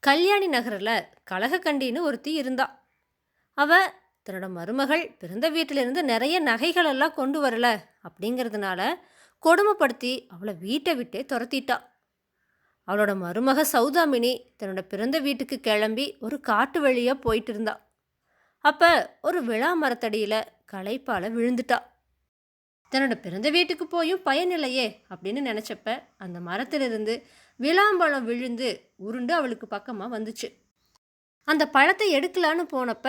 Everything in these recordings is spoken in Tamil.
கல்யாணி நகரில் கலகக்கண்டின்னு ஒருத்தி இருந்தா. அவ தன்னோட மருமகள் பிறந்த வீட்டிலிருந்து நிறைய நகைகளெல்லாம் கொண்டு வரல அப்படிங்கிறதுனால கொடுமைப்படுத்தி அவளை வீட்டை விட்டே துரத்திட்டா. அவளோட மருமக சௌதாமினி தன்னோட பிறந்த வீட்டுக்கு கிளம்பி ஒரு காட்டு வழியாக போயிட்டு இருந்தா. அப்போ ஒரு விழா மரத்தடியில் களைப்பால விழுந்துட்டா. தன்னோட பிறந்த வீட்டுக்கு போயும் பயனில்லையே அப்படின்னு நினச்சப்ப அந்த மரத்திலிருந்து விளாம்பழம் விழுந்து உருண்டு அவளுக்கு பக்கமாக வந்துச்சு. அந்த பழத்தை எடுக்கலான்னு போனப்ப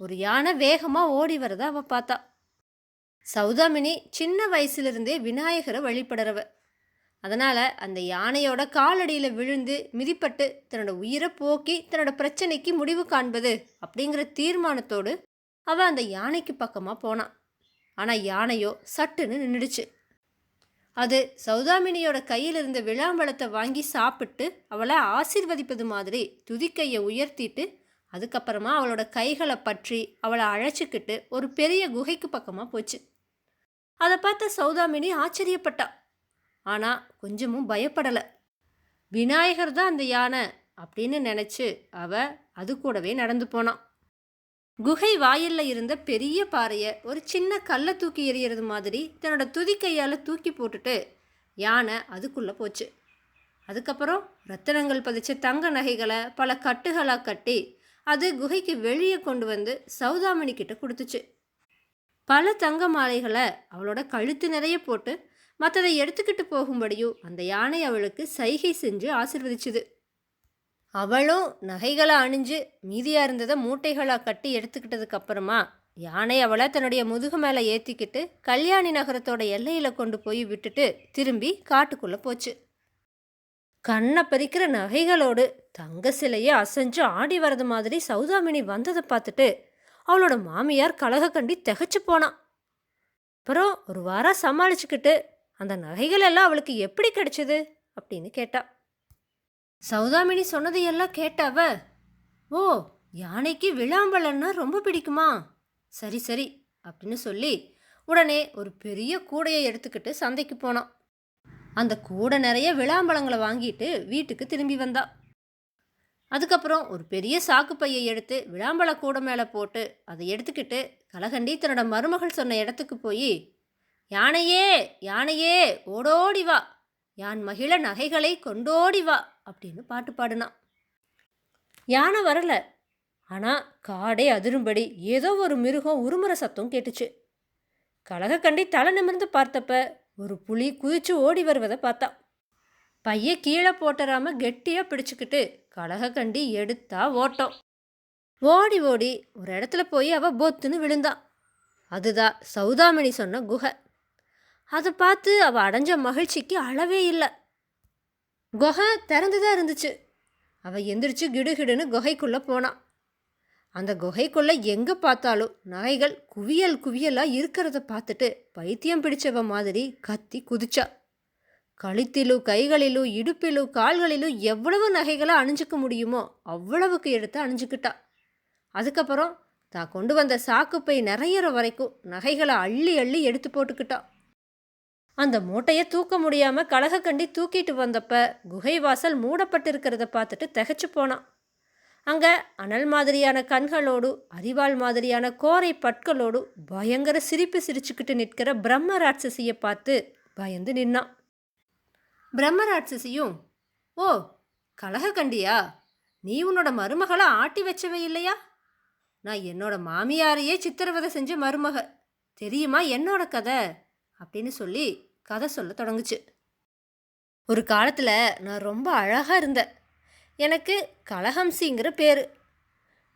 ஒரு யானை வேகமாக ஓடி வரத அவ பார்த்தா. சௌதாமினி சின்ன வயசுலேருந்தே விநாயகரை வழிபடுறவ. அதனால் அந்த யானையோட காலடியில் விழுந்து மிதிப்பட்டு தன்னோட உயிரை போக்கி தன்னோட பிரச்சனைக்கு முடிவு காண்பது அப்படிங்கிற தீர்மானத்தோடு அவள் அந்த யானைக்கு பக்கமாக போனான் ஆனால் யானையோ சட்டுன்னு நின்றுடுச்சு அது சௌதாமினியோட கையில் இருந்த விளாம்பழத்தை வாங்கி சாப்பிட்டு அவளை ஆசிர்வதிப்பது மாதிரி துதிக்கையை உயர்த்திட்டு அதுக்கப்புறமா அவளோட கைகளை பற்றி அவளை அழைச்சிக்கிட்டு ஒரு பெரிய குகைக்கு பக்கமாக போச்சு. அதை பார்த்த சௌதாமினி ஆச்சரியப்பட்டா. ஆனால் கொஞ்சமும் பயப்படலை. விநாயகர் தான் அந்த யானை அப்படின்னு நினச்சி அவ அது கூடவே நடந்து போனான் குகை வாயில்ல இருந்த பெரிய பாறையை ஒரு சின்ன கல்லை தூக்கி எறியறது மாதிரி தன்னோட துதிக்கையால் தூக்கி போட்டுட்டு யானை அதுக்குள்ளே போச்சு. அதுக்கப்புறம் ரத்தினங்கள் பதிச்ச தங்க நகைகளை பல கட்டுகளாக கட்டி அது குகைக்கு வெளியே கொண்டு வந்து சௌதாமணி கிட்ட கொடுத்துச்சு. பல தங்க மாலைகளை அவளோட கழுத்து நிறைய போட்டு மற்றதை எடுத்துக்கிட்டு போகும்படியும் அந்த யானை அவளுக்கு சைகை செஞ்சு ஆசிர்வதிச்சுது. அவளும் நகைகளை அணிஞ்சு மீதியாக இருந்ததை மூட்டைகளாக கட்டி எடுத்துக்கிட்டதுக்கு அப்புறமா யானை அவளை தன்னுடைய முதுகு மேலே ஏற்றிக்கிட்டு கல்யாணி நகரத்தோட எல்லையில் கொண்டு போய் விட்டுட்டு திரும்பி காட்டுக்குள்ளே போச்சு. கண்ணை பறிக்கிற நகைகளோடு தங்க சிலையை அசைஞ்சு ஆடி வரது மாதிரி சௌதாமினி வந்ததை பார்த்துட்டு அவளோட மாமியார் கலக கண்டி திகச்சு போனான். அப்புறம் ஒரு வாரம் சமாளிச்சுக்கிட்டு அந்த நகைகள் எல்லாம் அவளுக்கு எப்படி கிடைச்சது? அப்படின்னு கேட்டா சௌதாமினி சொன்னதையெல்லாம் கேட்டாவ ஓ யானைக்கு விளாம்பழன்னா ரொம்ப பிடிக்குமா? சரி சரி அப்படின்னு சொல்லி உடனே ஒரு பெரிய கூடையை எடுத்துக்கிட்டு சந்தைக்கு போனான். அந்த கூடை நிறைய விளாம்பழங்களை வாங்கிட்டு வீட்டுக்கு திரும்பி வந்தா. அதுக்கப்புறம் ஒரு பெரிய சாக்கு பையை எடுத்து விளாம்பழ கூடை மேலே போட்டு அதை எடுத்துக்கிட்டு கலகண்டி தன்னோட மருமகள் சொன்ன இடத்துக்கு போய் யானையே யானையே ஓடோடி வா. யான் மகிழ நகைகளை கொண்டோடி வா அப்படின்னு பாட்டு பாடினான். யானை வரல. ஆனால் காடே அதிரும்படி ஏதோ ஒரு மிருகம் உருமுற சத்தம் கேட்டுச்சு. கலகக்கண்டி தலை நிமிர்ந்து பார்த்தப்ப ஒரு புலி குதிச்சு ஓடி வருவதை பார்த்தா பைய கீழே போட்டராம கெட்டியாக பிடிச்சுக்கிட்டு கலகக்கண்டி எடுத்தா ஓட்டம். ஓடி ஓடி ஒரு இடத்துல போய் அவ பொத்துன்னு விழுந்தான் அதுதான் சௌதாமணி சொன்ன குகை. அதை பார்த்து அவள் அடைஞ்ச மகிழ்ச்சிக்கு அளவே இல்லை. குகை திறந்துதான் இருந்துச்சு. அவள் எந்திரிச்சு கிடுகிடுன்னு குகைக்குள்ளே போனான் அந்த குகைக்குள்ளே எங்கே பார்த்தாலும் நாய்கள் குவியல் குவியலாக இருக்கிறத பார்த்துட்டு பைத்தியம் பிடிச்சவ மாதிரி கத்தி குதிச்சா. கழுத்திலும் கைகளிலும் இடுப்பிலும் கால்களிலும் எவ்வளவு நகைகளை அணிஞ்சிக்க முடியுமோ அவ்வளவுக்கு எடுத்து அணிஞ்சிக்கிட்டா. அதுக்கப்புறம் தான் கொண்டு வந்த சாக்குப்பை நிறையிற வரைக்கும் நகைகளை அள்ளி அள்ளி எடுத்து போட்டுக்கிட்டான் அந்த மூட்டையை தூக்க முடியாமல் கலகக்கண்டி தூக்கிட்டு வந்தப்ப குகை வாசல் மூடப்பட்டிருக்கிறத பார்த்துட்டு திகைச்சு போனான். அங்கே அனல் மாதிரியான கண்களோடு அரிவாள் மாதிரியான கோரை பற்களோடு பயங்கர சிரிப்பு சிரிச்சுக்கிட்டு நிற்கிற பிரம்ம ராட்சசியை பார்த்து பயந்து நின்னான். பிரம்ம ராட்சசியும் ஓ கலகக்கண்டியா? நீ உன்னோட மருமகளை ஆட்டி வச்சவே இல்லையா? நான் என்னோட மாமியாரையே சித்திரவதை செஞ்ச மருமக. தெரியுமா என்னோட கதை? அப்படின்னு சொல்லி கதை சொல்ல தொடங்குச்சு. ஒரு காலத்தில் நான் ரொம்ப அழகாக இருந்தேன். எனக்கு கலஹம்சிங்கிற பேர்.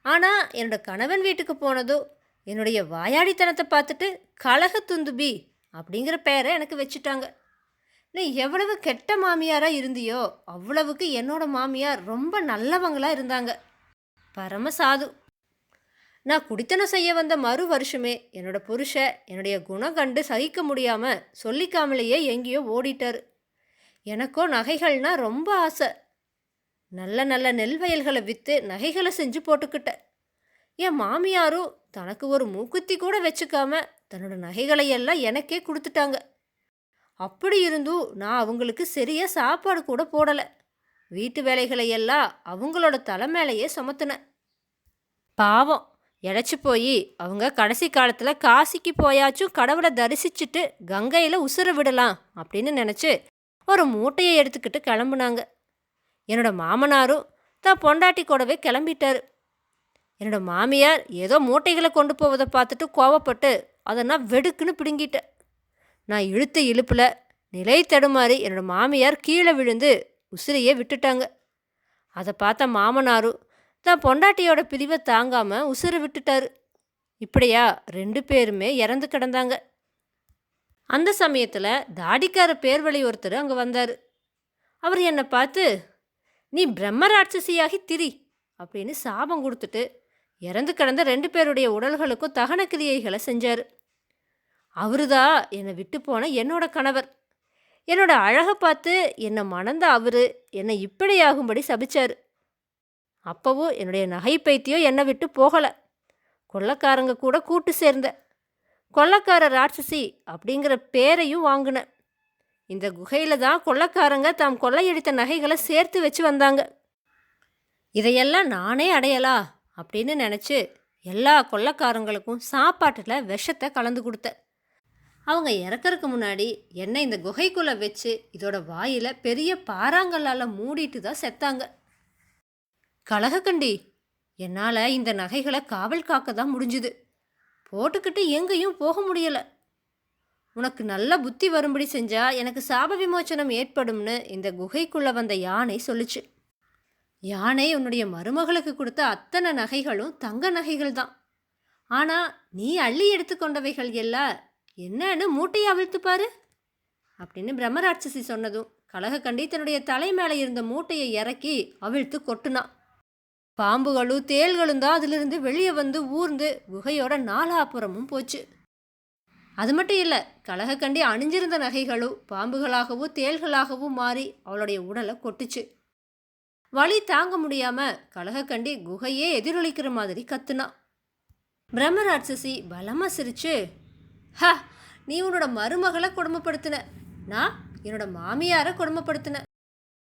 ஆனால் என்னோட கணவன் வீட்டுக்கு போனதோ என்னுடைய வாயாடித்தனத்தை பார்த்துட்டு கலக துந்துபி அப்படிங்கிற பெயரை எனக்கு வச்சுட்டாங்க. நீ எவ்வளவு கெட்ட மாமியாராக இருந்தியோ அவ்வளவுக்கு என்னோட மாமியார் ரொம்ப நல்லவங்களாக இருந்தாங்க. பரம சாது நான் குடித்தனம் செய்ய வந்த மறு வருஷமே என்னோட புருஷ என்னுடைய குணம் கண்டு சகிக்க முடியாமல் சொல்லிக்காமலேயே எங்கேயோ ஓடிட்டார். எனக்கோ நகைகள்னா ரொம்ப ஆசை. நல்ல நல்ல நெல் வயல்களை விற்று நகைகளை செஞ்சு போட்டுக்கிட்டேன் என் மாமியாரும் தனக்கு ஒரு மூக்குத்தி கூட வச்சுக்காம தன்னோட நகைகளை எல்லாம் எனக்கே கொடுத்துட்டாங்க. அப்படி இருந்தும் நான் அவங்களுக்கு சரியாக சாப்பாடு கூட போடலை. வீட்டு வேலைகளை எல்லாம் அவங்களோட தலை மேலேயே சுமத்துனேன். பாவம். இழைச்சி போய் அவங்க கடைசி காலத்தில் காசிக்கு போயாச்சும் கடவுளை தரிசிச்சுட்டு கங்கையில் உசுர விடலாம் அப்படின்னு நினச்சி ஒரு மூட்டையை எடுத்துக்கிட்டு கிளம்புனாங்க. என்னோட மாமனாரும் தான் பொண்டாட்டி கூடவே கிளம்பிட்டார். என்னோடய மாமியார் ஏதோ மூட்டைகளை கொண்டு போவதை பார்த்துட்டு கோவப்பட்டு அதை நான் வெடுக்குன்னு பிடுங்கிட்டேன் நான் இழுத்த இழுப்பில் நிலை தடுமாறி என்னோடய மாமியார் கீழே விழுந்து உசிரையே விட்டுட்டாங்க. அதை பார்த்த மாமனாரும் தான் பொண்டாட்டியோட பிரிவை தாங்காமல் உசுரை விட்டுட்டாரு. இப்படியா? ரெண்டு பேருமே இறந்து கிடந்தாங்க. அந்த சமயத்தில் தாடிக்கார பேர்வழி ஒருத்தர் அங்கே வந்தார். அவர் என்னை பார்த்து நீ பிரம்ம ராட்சசியாகி திரி அப்படின்னு சாபம் கொடுத்துட்டு இறந்து கிடந்த ரெண்டு பேருடைய உடல்களுக்கும் தகன கிரியைகளை செஞ்சார். அவருதான் என்னை விட்டு போன என்னோட கணவர். என்னோட அழகை பார்த்து என்னை மணந்த அவரு என்னை இப்படியாகும்படி சபிச்சார். அப்போவும் என்னுடைய நகை பைத்தியம் என்னை விட்டு போகலை. கொள்ளக்காரங்க கூட கூட்டு சேர்ந்த. கொள்ளக்கார ராட்சசி அப்படிங்கிற பேரையும் வாங்கினேன். இந்த குகையில் தான் கொள்ளக்காரங்க தாம் கொள்ளையடித்த நகைகளை சேர்த்து வச்சு வந்தாங்க. இதையெல்லாம் நானே அடையலா அப்படின்னு நினச்சி எல்லா கொள்ளக்காரங்களுக்கும் சாப்பாட்டில் விஷத்தை கலந்து கொடுத்தேன். அவங்க இறக்கறதுக்கு முன்னாடி என்னை இந்த குகைக்குள்ளே வச்சு இதோட வாயில் பெரிய பாறாங்கல்லால் மூடிட்டு தான் செத்தாங்க. கலகக்கண்டி என்னால் இந்த நகைகளை காவல் காக்க தான் முடிஞ்சுது. போட்டுக்கிட்டு எங்கேயும் போக முடியலை. உனக்கு நல்ல புத்தி வரும்படி செஞ்சா எனக்கு சாப விமோச்சனம் ஏற்படும்னு இந்த குகைக்குள்ளே வந்த யானை சொல்லுச்சு. யானை உன்னுடைய மருமகளுக்கு கொடுத்த அத்தனை நகைகளும் தங்க நகைகள் தான். ஆனால் நீ அள்ளி எடுத்துக்கொண்டவைகள் எல்லாம் என்னன்னு மூட்டையை அவிழ்த்து பாரு. அப்படின்னு பிரம்மராட்சசி சொன்னதும் கலகக்கண்டி தன்னுடைய தலை மேலே இருந்த மூட்டையை இறக்கி அவிழ்த்து கொட்டுனான் பாம்புகளும் தேள்களும் தான் அதிலிருந்து வெளியே வந்து ஊர்ந்து குகையோட நாலாப்புறமும் போச்சு. அது மட்டும் இல்லை கலகக்கண்டி அணிஞ்சிருந்த நகைகளும் பாம்புகளாகவும் தேள்களாகவும் மாறி அவளுடைய உடலை கொட்டுச்சு. வலி தாங்க முடியாமல் கலகக்கண்டி குகையே எதிரொலிக்கிற மாதிரி கத்துனான் பிரம்மராட்சசி பலமாக சிரிச்சு ஹ நீ உன்னோட மருமகளை கொடுமைப்படுத்தின. நான் என்னோட மாமியாரை கொடுமைப்படுத்தின.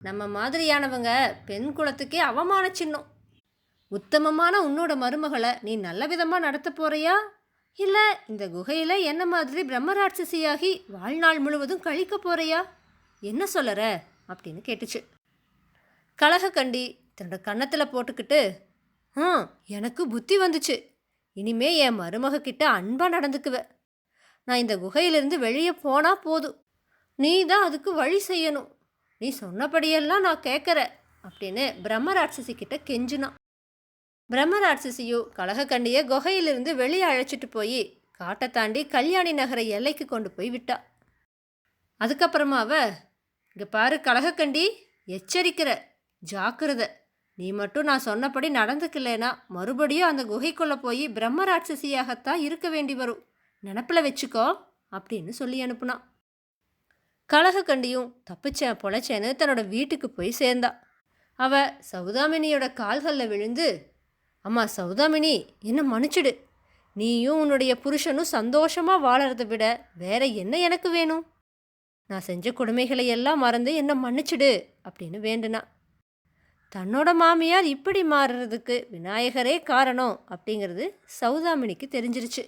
நம்ம மாதிரியானவங்க பெண் குலத்துக்கே அவமான சின்னம். உத்தமமான உன்னோட மருமகளை நீ நல்ல விதமாக நடத்த போறியா? இல்லை இந்த குகையில் என்ன மாதிரி பிரம்மராட்சசியாகி வாழ்நாள் முழுவதும் கழிக்க போறியா? என்ன சொல்லற? அப்படின்னு கேட்டுச்சு. கலகக்கண்டி தன்னோட கன்னத்தில் போட்டுக்கிட்டு ஆ எனக்கு புத்தி வந்துச்சு. இனிமே என் மருமகக்கிட்ட அன்பாக நடந்துக்குவ. நான் இந்த குகையிலிருந்து வெளியே போனால் போதும். நீ தான் அதுக்கு வழி செய்யணும். நீ சொன்னபடியெல்லாம் நான் கேட்குற அப்படின்னு பிரம்மராட்சசி கிட்ட கெஞ்சினான். பிரம்மராட்சசியோ கலகக்கண்டியை குகையிலிருந்து வெளியே அழைச்சிட்டு போய் காட்டை தாண்டி கல்யாணி நகர எல்லைக்கு கொண்டு போய் விட்டா. அதுக்கப்புறமா அவ இங்கே பாரு கலகக்கண்டி எச்சரிக்கிற ஜாக்கிரதை. நீ மட்டும் நான் சொன்னபடி நடந்துக்கலைனா மறுபடியும் அந்த குகைக்குள்ளே போய் பிரம்மராட்சசியாகத்தான் இருக்க வேண்டி வரும். நினப்பில் வச்சுக்கோ அப்படின்னு சொல்லி அனுப்புனான் கலகக்கண்டியும் தப்பிச்சேன் பொழைச்சேன்னு தன்னோட வீட்டுக்கு போய் சேர்ந்தா. அவ சௌதாமினியோட கால்களில் விழுந்து அம்மா சௌதாமினி என்ன மன்னிச்சிடு. நீயும் உன்னுடைய புருஷனும் சந்தோஷமாக வாழறத விட வேற என்ன எனக்கு வேணும்? நான் செஞ்ச கொடுமைகளை எல்லாம் மறந்து என்ன மன்னிச்சிடு அப்படின்னு வேண்டுனா. தன்னோட மாமியார் இப்படி மாறுறதுக்கு விநாயகரே காரணம் அப்படிங்கிறது சௌதாமினிக்கு தெரிஞ்சிருச்சு.